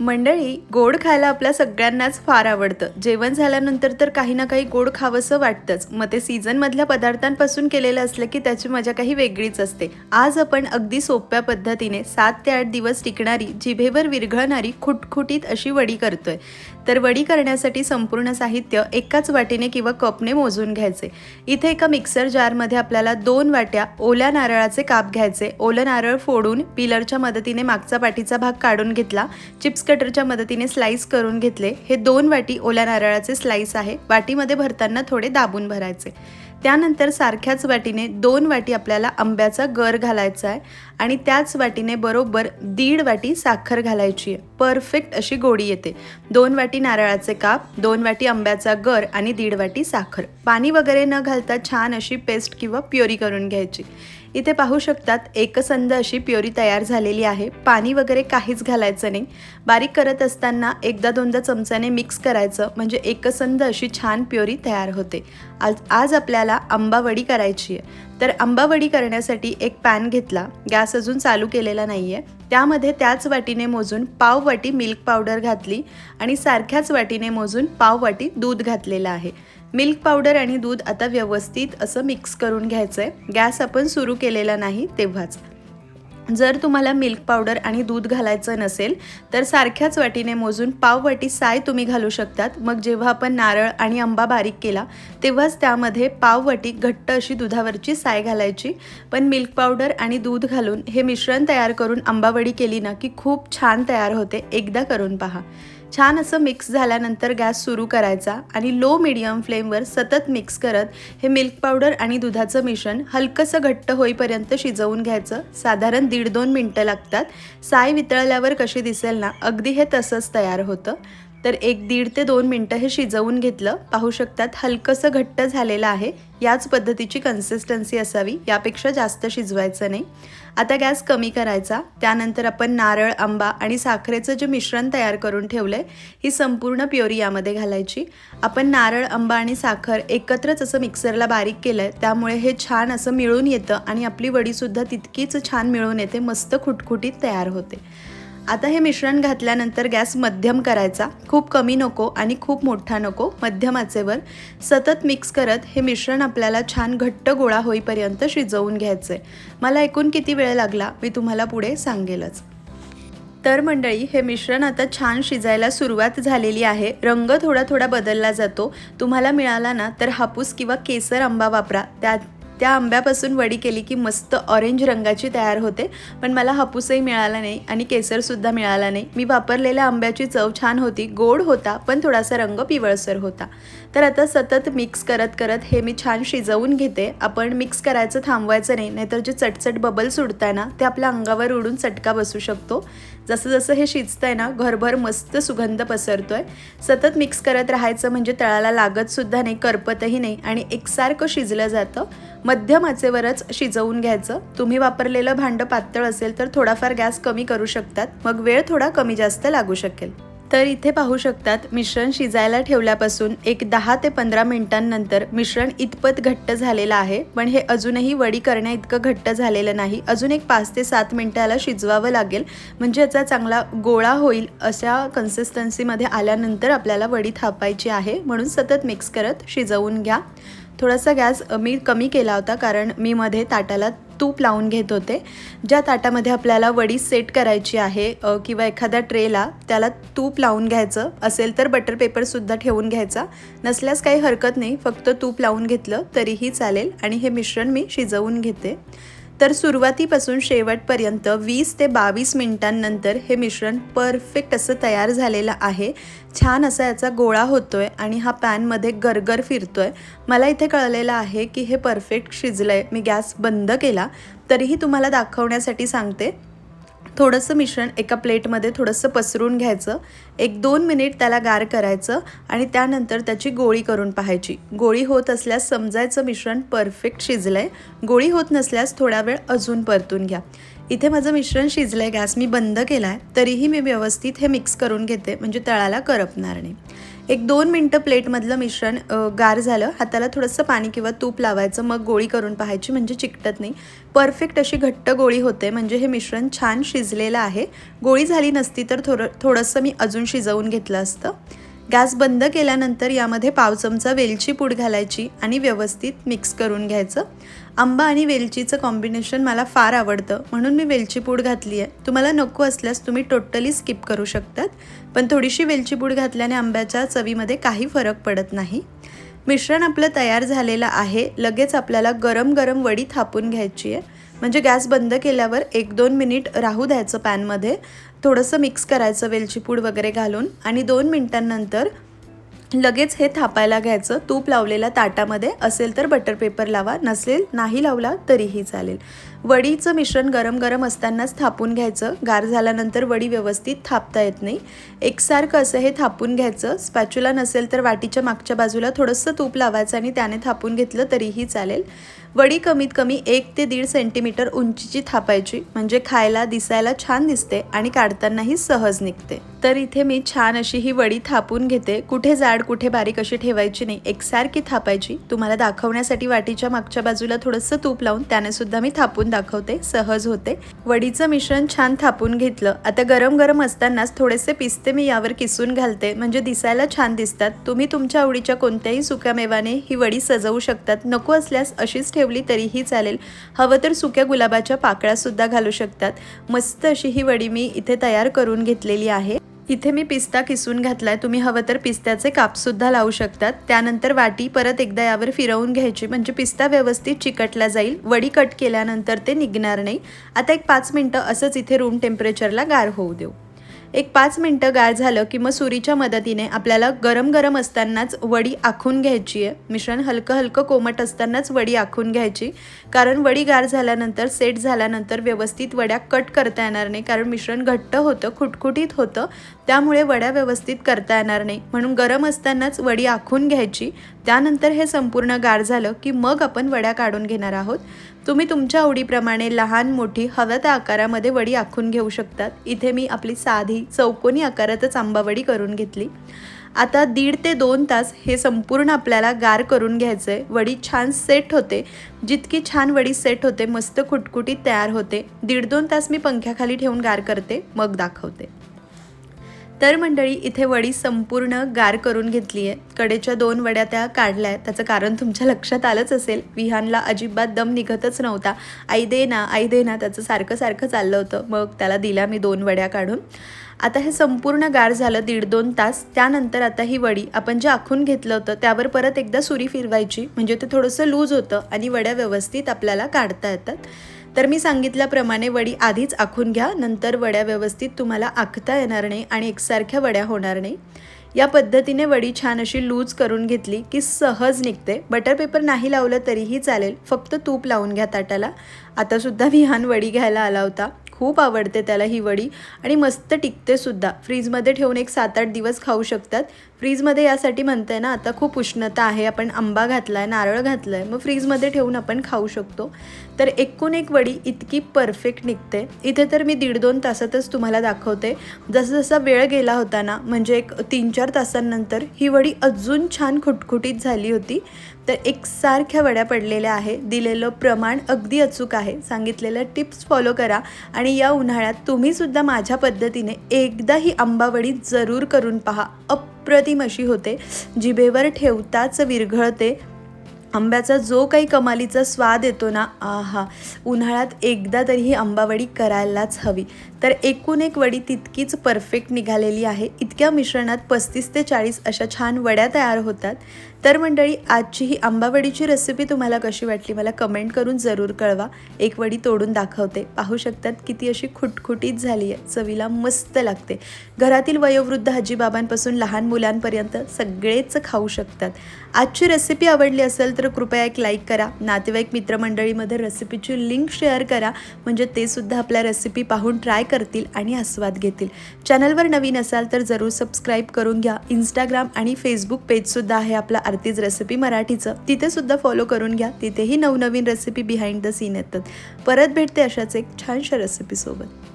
मंडळी गोड खायला आपल्या सगळ्यांनाच फार आवडतं. जेवण झाल्यानंतर तर काही ना काही गोड खावंसं वाटतंच. मग ते सीझनमधल्या पदार्थांपासून केलेलं असलं की त्याची मजा काही वेगळीच असते. आज आपण अगदी सोप्या पद्धतीने सात ते आठ दिवस टिकणारी जिभेवर विरघळणारी खुटखुटीत अशी वडी करतोय. तर वडी करण्यासाठी संपूर्ण साहित्य एकाच वाटीने किंवा कपने मोजून घ्यायचे. इथे एका मिक्सर जारमध्ये आपल्याला दोन वाट्या ओल्या नारळाचे काप घ्यायचे. ओलं नारळ फोडून पिलरच्या मदतीने मागचा पाठीचा भाग काढून घेतला. चिप्स कटरच्या मदतीने स्लाइस करून घेतले. हे दोन वाटी ओल्या नारळाचे स्लाइस आहे. वाटीमध्ये भरताना थोडे दाबून भरायचे. त्यानंतर सारख्याच वाटीने दोन वाटी आपल्याला आंब्याचा गर घालायचा आहे आणि त्याच वाटीने बरोबर दीड वाटी साखर घालायची आहे. परफेक्ट अशी गोडी येते. दोन वाटी नारळाचे काप दोन वाटी आंब्याचा गर आणि दीड वाटी साखर. पाणी वगैरे न घालता छान अशी पेस्ट किंवा प्युरी करून घ्यायची. इथे पाहू शकतात एकसंध अशी प्युरी तयार झालेली आहे. पाणी वगैरे काहीच घालायचं नाही. बारीक करत असताना एकदा दोनदा चमच्याने मिक्स करायचं म्हणजे एकसंध अशी छान प्युरी तयार होते. आज आज आपल्याला आंबावडी करायची आहे. तर आंबावडी करण्यासाठी एक पॅन घेतला. गॅस अजून चालू केलेला नाही आहे त्यामध्ये त्याच वाटीने मोजून पाव वाटी मिल्क पावडर घातली आणि सारख्याच वाटीने मोजून पाव वाटी दूध घातलेलं आहे. मिल्क पावडर आणि दूध आता व्यवस्थित असं मिक्स करून घ्यायचं आहे गॅस आपण सुरू केलेला नाही तेव्हाच. जर तुम्हाला मिल्क पावडर आणि दूध घालायचं नसेल तर सारख्याच वाटीने मोजून पाव वाटी साय तुम्ही घालू शकतात. मग जेव्हा आपण नारळ आणि आंबा बारीक केला तेव्हाच त्यामध्ये पाव वाटी घट्ट अशी दुधावरची साय घालायची. पण मिल्क पावडर आणि दूध घालून हे मिश्रण तयार करून आंबावडी केली ना की खूप छान तयार होते. एकदा करून पहा. छान असं मिक्स झाल्यानंतर गॅस सुरू करायचा आणि लो मिडियम फ्लेमवर सतत मिक्स करत हे मिल्क पावडर आणि दुधाचं मिश्रण हलकंसं घट्ट होईपर्यंत शिजवून घ्यायचं. साधारण दीड दोन मिनटं लागतात. साय वितळल्यावर कशी दिसेल ना अगदी हे तसंच तयार होतं. तर एक दीड ते दोन मिनटं हे शिजवून घेतलं. पाहू शकतात हलकंसं घट्ट झालेलं आहे. याच पद्धतीची कन्सिस्टन्सी असावी यापेक्षा जास्त शिजवायचं नाही. आता गॅस कमी करायचा. त्यानंतर आपण नारळ आंबा आणि साखरेचं जे मिश्रण तयार करून ठेवलं आहे ही संपूर्ण प्युरी यामध्ये घालायची. आपण नारळ आंबा आणि साखर एकत्रच असं मिक्सरला बारीक केलं आहे त्यामुळे हे छान असं मिळून येतं आणि आपली वडीसुद्धा तितकीच छान मिळून येते. मस्त खुटखुटीत तयार होते. आता हे मिश्रण घातल्यानंतर गॅस मध्यम करायचा. खूप कमी नको आणि खूप मोठा नको. मध्यम आचेवर सतत मिक्स करत हे मिश्रण आपल्याला छान घट्ट गोळा होईपर्यंत शिजवून घ्यायचं आहे मला एकूण किती वेळ लागला? मी तुम्हाला पुढे सांगेलच. तर मंडळी हे मिश्रण आता छान शिजायला सुरुवात झालेली आहे. रंग थोडा थोडा बदलला जातो. तुम्हाला मिळाला ना तर हापूस किंवा केसर आंबा वापरा. त्या त्या आंब्यापासून वडी केली की मस्त ऑरेंज रंगाची तयार होते. पण मला हापूसही मिळाला नाही आणि केसरसुद्धा मिळाला नाही. मी वापरलेल्या आंब्याची चव छान होती गोड होता पण थोडासा रंग पिवळसर होता. तर आता सतत मिक्स करत करत हे मी छान शिजवून घेते. आपण मिक्स करायचं थांबवायचं नाही नाहीतर जे चटचट बबल सुटताय ना ते आपल्या अंगावर उडून चटका बसू शकतो. जसं जसं हे शिजतंय ना घरभर मस्त सुगंध पसरतो आहे सतत मिक्स करत राहायचं म्हणजे तळाला लागतसुद्धा नाही करपतही नाही आणि एकसारखं शिजलं जातं. मध्यम आचेवरच शिजवून घ्यायचं. तुम्ही वापरलेलं भांडं पातळ असेल तर थोडाफार गॅस कमी करू शकतात. मग वेळ थोडा कमी जास्त लागू शकेल. तर इथे पाहू शकतात मिश्रण शिजायला ठेवल्यापासून एक दहा ते पंधरा मिनिटांनंतर मिश्रण इतपत घट्ट झालेलं आहे पण हे अजूनही वडी करण्या इतकं घट्ट झालेलं नाही. अजून एक पाच ते सात मिनिटाला शिजवावं लागेल म्हणजे याचा चांगला गोळा होईल अशा कन्सिस्टन्सीमध्ये आल्यानंतर आपल्याला वडी थापायची आहे म्हणून सतत मिक्स करत शिजवून घ्या. थोडासा गॅस मी कमी केला होता कारण मी मध्ये ताटाला तूप लावून घेत होते. ज्या ताटामध्ये आपल्याला वडी सेट करायची आहे किंवा एखाद्या ट्रेला त्याला तूप लावून घ्यायचं असेल तर बटर पेपरसुद्धा ठेवून घ्यायचा. नसल्यास काही हरकत नाही फक्त तूप लावून घेतलं तरीही चालेल आणि हे मिश्रण मी शिजवून घेते. तर सुरुवातीपासून शेवटपर्यंत वीस ते बावीस मिनिटांनंतर हे मिश्रण परफेक्ट असं तयार झालेलं आहे. छान असा याचा गोळा होतो आहे आणि हा पॅनमध्ये गरगर फिरतो आहे मला इथे कळलेलं आहे की हे परफेक्ट शिजलं आहे मी गॅस बंद केला. तरीही तुम्हाला दाखवण्यासाठी सांगते. थोडंसं मिश्रण एका प्लेटमध्ये थोडंसं पसरून घ्यायचं. एक दोन मिनिट त्याला गार करायचं आणि त्यानंतर त्याची गोळी करून पाहायची. गोळी होत असल्यास समजायचं मिश्रण परफेक्ट शिजलं आहे गोळी होत नसल्यास थोडा वेळ अजून परतून घ्या. इथे माझं मिश्रण शिजलं आहे गॅस मी बंद केला आहे तरीही मी व्यवस्थित हे मिक्स करून घेते म्हणजे तळाला करपणार नाही. एक दोन मिनटं प्लेटमधलं मिश्रण गार झालं. हाताला थोडंसं पाणी किंवा तूप लावायचं मग गोळी करून पाहायची म्हणजे चिकटत नाही. परफेक्ट अशी घट्ट गोळी होते म्हणजे हे मिश्रण छान शिजलेलं आहे. गोळी झाली नसती तर थोडं थोडंसं मी अजून शिजवून घेतलं असतं. गॅस बंद केल्यानंतर यामध्ये पाव चमचा वेलची पूड घालायची आणि व्यवस्थित मिक्स करून घ्यायचं. आंबा आणि वेलचीचं कॉम्बिनेशन मला फार आवडतं. म्हणून मी वेलची पूड घातली आहे. तुम्हाला नको असल्यास तुम्ही टोटली स्किप करू शकतात. पण थोडीशी वेलची पूड घातल्याने आंब्याच्या चवीमध्ये काही फरक पडत नाही. मिश्रण आपलं तयार झालेलं आहे. लगेच आपल्याला गरम गरम वडी थापून घ्यायची आहे. म्हणजे गॅस बंद केल्यावर एक दोन मिनिट राहू द्यायचं पॅनमध्ये. थोडंसं मिक्स करायचं वेलची पूड वगैरे घालून आणि दोन मिनटांनंतर लगेच हे थापायला घ्यायचं. तूप लावलेल्या ताटामध्ये असेल तर बटर पेपर लावा नसेल नाही लावला तरीही चालेल. वडीचं मिश्रण गरम गरम असतानाच थापून घ्यायचं. गार झाल्यानंतर वडी व्यवस्थित थापता येत नाही. एकसारखं असं हे थापून घ्यायचं. स्पॅच्युला नसेल तर वाटीच्या मागच्या बाजूला थोडंसं तूप लावायचं आणि त्याने थापून घेतलं तरीही चालेल. वडी कमीत कमी एक ते दीड सेंटीमीटर उंचीची थापायची. म्हणजे खायला दिसायला छान दिसते आणि काढतानाही सहज निघते. तर इथे मी छान अशी ही वडी थापून घेते. कुठे जाड कुठे बारीक अशी ठेवायची नाही. एकसारखी थापायची. तुम्हाला दाखवण्यासाठी वाटीच्या मागच्या बाजूला थोडंसं तूप लावून त्याने सुद्धा मी थापून दाखवते. सहज होते. वडीचं मिश्रण छान थापून घेतलं. आता गरम गरम असतानाच थोडेसे पिस्ते मी यावर किसून घालते. म्हणजे दिसायला छान दिसतात. तुम्ही तुमच्या आवडीच्या कोणत्याही सुक्यामेवाने ही वडी सजवू शकतात. नको असल्यास अशीच ठेव. ठेवली तरीही चालेल. हवं तर सुक्या गुलाबाच्या पाकळ्या सुद्धा घालू शकतात. मस्त अशी ही वडी मी इथे तयार करून घेतलेली आहे. इथे मी पिस्ता किसून घातलाय. तुम्ही हवं तर पिस्त्याचे कापसुद्धा लावू शकतात. त्यानंतर वाटी परत एकदा यावर फिरवून घ्यायची. म्हणजे पिस्ता व्यवस्थित चिकटला जाईल. वडी कट केल्यानंतर ते निघणार नाही. आता एक पाच मिनटं असंच इथे रूम टेम्परेचरला गार होऊ देऊ. एक पाच मिनटं गार झालं की मग सुरीच्या मदतीने आपल्याला गरम गरम असतानाच वडी आखून घ्यायची आहे. मिश्रण हलकं हलकं कोमट असतानाच वडी आखून घ्यायची. कारण वडी गार झाल्यानंतर सेट झाल्यानंतर व्यवस्थित वड्या कट करता येणार नाही. कारण मिश्रण घट्ट होतं खुटखुटीत होतं. त्यामुळे वड्या व्यवस्थित करता येणार नाही. म्हणून गरम असतानाच वडी आखून घ्यायची. त्यानंतर हे संपूर्ण गार झालं की मग आपण वड्या काढून घेणार आहोत. तुम्ही तुमच्या आवडीप्रमाणे लहान मोठी हव्या त्या आकारामध्ये वडी आखून घेऊ शकतात. इथे मी आपली साधी चौकोनी आकारातच आंबावडी करून घेतली. आता दीड ते दोन तास हे संपूर्ण आपल्याला गार करून घ्यायचं आहे वडी छान सेट होते. जितकी छान वडी सेट होते मस्त कुटकुटीत तयार होते. दीड दोन तास मी पंख्याखाली ठेवून गार करते मग दाखवते. तर मंडळी इथे वडी संपूर्ण गार करून घेतली आहे कडेच्या दोन वड्या त्या काढल्या आहेत त्याचं कारण तुमच्या लक्षात आलंच असेल. विहानला अजिबात दम निघतच नव्हता. आई दे ना आई दे ना त्याचं सारखं सारखं चाललं होतं. मग त्याला दिल्या मी दोन वड्या काढून. आता हे संपूर्ण गार झालं दीड दोन तास. त्यानंतर आता ही वडी आपण जे आखून घेतलं होतं त्यावर परत एकदा सुरी फिरवायची. म्हणजे ते थोडंसं लूज होतं आणि वड्या व्यवस्थित आपल्याला काढता येतात. तर मी सांगितल्याप्रमाणे वडी आधीच आखून घ्या नंतर वड्या व्यवस्थित तुम्हाला आखता येणार नाही आणि एकसारख्या वड्या होणार नाही. या पद्धतीने वडी छान अशी लूज करून घेतली की सहज निघते. बटर पेपर नाही लावलं तरीही चालेल फक्त तूप लावून घ्या ताटाला. आतासुद्धा विहान वडी घ्यायला आला होता. खूप आवडते त्याला ही वडी. आणि मस्त टिकते सुद्धा फ्रीजमध्ये ठेवून एक सात आठ दिवस खाऊ शकतात. फ्रीजमध्ये यासाठी म्हणताय ना आता खूप उष्णता आहे आपण आंबा घातला आहे नारळ घातलं आहे मग फ्रीजमध्ये ठेवून आपण खाऊ शकतो. तर एकूण एक वडी इतकी परफेक्ट निघते. इथे तर मी दीड दोन तासातच तुम्हाला दाखवते. जसं जसा वेळ गेला होता ना म्हणजे एक तीन चार तासांनंतर ही वडी अजून छान खुटखुटीत झाली होती. तर एकसारख्या वड्या पडलेल्या आहे. दिलेलं प्रमाण अगदी अचूक आहे. सांगितलेल्या टिप्स फॉलो करा आणि या उन्हाळ्यात तुम्हीसुद्धा माझ्या पद्धतीने एकदा ही आंबावडी जरूर करून पहा. अप अप्रतिम अशी होते. जिभेवर ठेवताच विरघळते. आंब्याचा जो काही कमालीचा स्वाद येतो ना आहा उन्हाळ्यात एकदा तरी ही आंबावडी करायलाच हवी. तर एकूण एक वडी तितकीच परफेक्ट निघालेली आहे. इतक्या मिश्रणात पस्तीस ते चाळीस अशा छान वड्या तयार होतात. तर मंडळी आजची ही आंबावडीची रेसिपी तुम्हाला कशी वाटली मला कमेंट करून जरूर कळवा. एक वडी तोडून दाखवते. पाहू शकतात किती अशी खुटखुटीत झाली आहे. चवीला मस्त लागते. घरातील वयोवृद्ध आजीबाबांपासून लहान मुलांपर्यंत सगळेच खाऊ शकतात. आजची रेसिपी आवडली असेल तर कृपया एक लाईक करा. नातेवाईक मित्रमंडळीमध्ये रेसिपीची लिंक शेअर करा. म्हणजे ते सुद्धा आपल्या रेसिपी पाहून ट्राय करतील आणि आस्वाद घेतील. चॅनलवर नवीन असाल तर जरूर सबस्क्राईब करून घ्या. इंस्टाग्राम आणि फेसबुक पेजसुद्धा आहे आपला आरतीज रेसिपी मराठीचं. तिथे सुद्धा फॉलो करून घ्या. तिथेही नवनवीन रेसिपी बिहाइंड द सीन येतात. परत भेटते अशाच एक छानशा रेसिपीसोबत